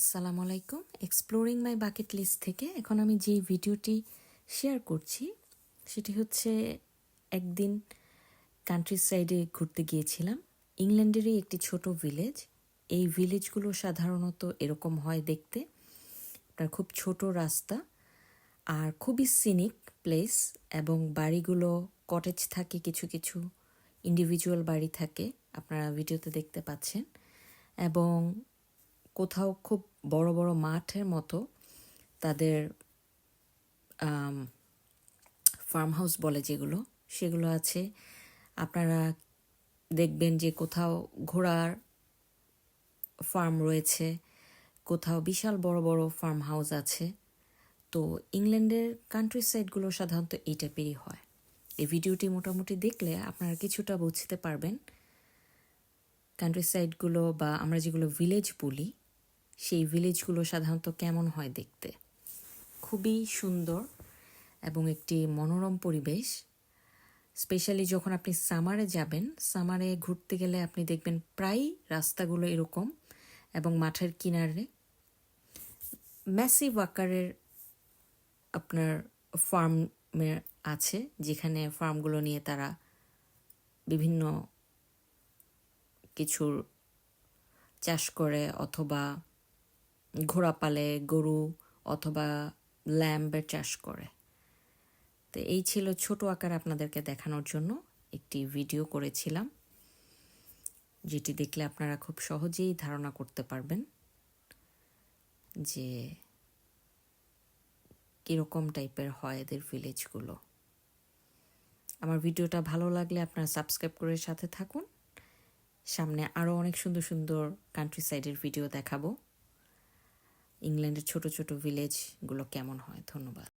আসসালামু আলাইকুম। এক্সপ্লোরিং মাই bucket list থেকে এখন আমি যে ভিডিওটি শেয়ার করছি, সেটি হচ্ছে একদিন কান্ট্রি সাইডে ঘুরতে গিয়েছিলাম। ইংল্যান্ডেরই একটি ছোট ভিলেজ এই ভিলেজগুলো সাধারণত এরকম হয় দেখতে। আপনার খুব ছোট রাস্তা আর খুবই সিনিক প্লেস এবং বাড়িগুলো কটেজ থাকে, কিছু কিছু ইন্ডিভিজুয়াল বাড়ি থাকে। আপনারা ভিডিওতে দেখতে পাচ্ছেন। এবং কোথাও খুব বড় বড় মাঠের মতো তাদের ফার্ম হাউস বলে যেগুলো, সেগুলো আছে। আপনারা দেখবেন যে কোথাও ঘোড়ার ফার্ম রয়েছে, কোথাও বিশাল বড় বড় ফার্ম হাউস আছে। তো ইংল্যান্ডের কান্ট্রি সাইডগুলো সাধারণত এই টাইপেরই হয়। এই ভিডিওটি মোটামুটি দেখলে আপনারা কিছুটা বুঝতে পারবেন। কান্ট্রি সাইডগুলো বা আমরা যেগুলো ভিলেজ বলি সেই ভিলেজগুলো সাধারণত কেমন হয় দেখতে? খুবই সুন্দর এবং একটি মনোরম পরিবেশ। স্পেশালি যখন আপনি সামারে যাবেন সামারে ঘুরতে গেলে আপনি দেখবেন প্রায় রাস্তাগুলো এরকম এবং মাঠের কিনারে ম্যাসিভ আকারের আপনার ফার্মের আছে, যেখানে ফার্মগুলো নিয়ে তারা বিভিন্ন কিছুর চাষ করে অথবা ঘোড়া পালে গরু অথবা ল্যাম্বের চাষ করে। তো এই ছিল ছোট আকার আপনাদেরকে দেখানোর জন্য একটি ভিডিও করেছিলাম, যেটি দেখলে আপনারা খুব সহজেই ধারণা করতে পারবেন যে কীরকম টাইপের হয় এদের ভিলেজগুলো আমার ভিডিওটা ভালো লাগলে আপনারা সাবস্ক্রাইব করে সাথে থাকুন। সামনে আরও অনেক সুন্দর সুন্দর কান্ট্রি সাইডের ভিডিও দেখাবো। ইংল্যান্ডের ছোট ছোট ভিলেজগুলো কেমন হয়? ধন্যবাদ।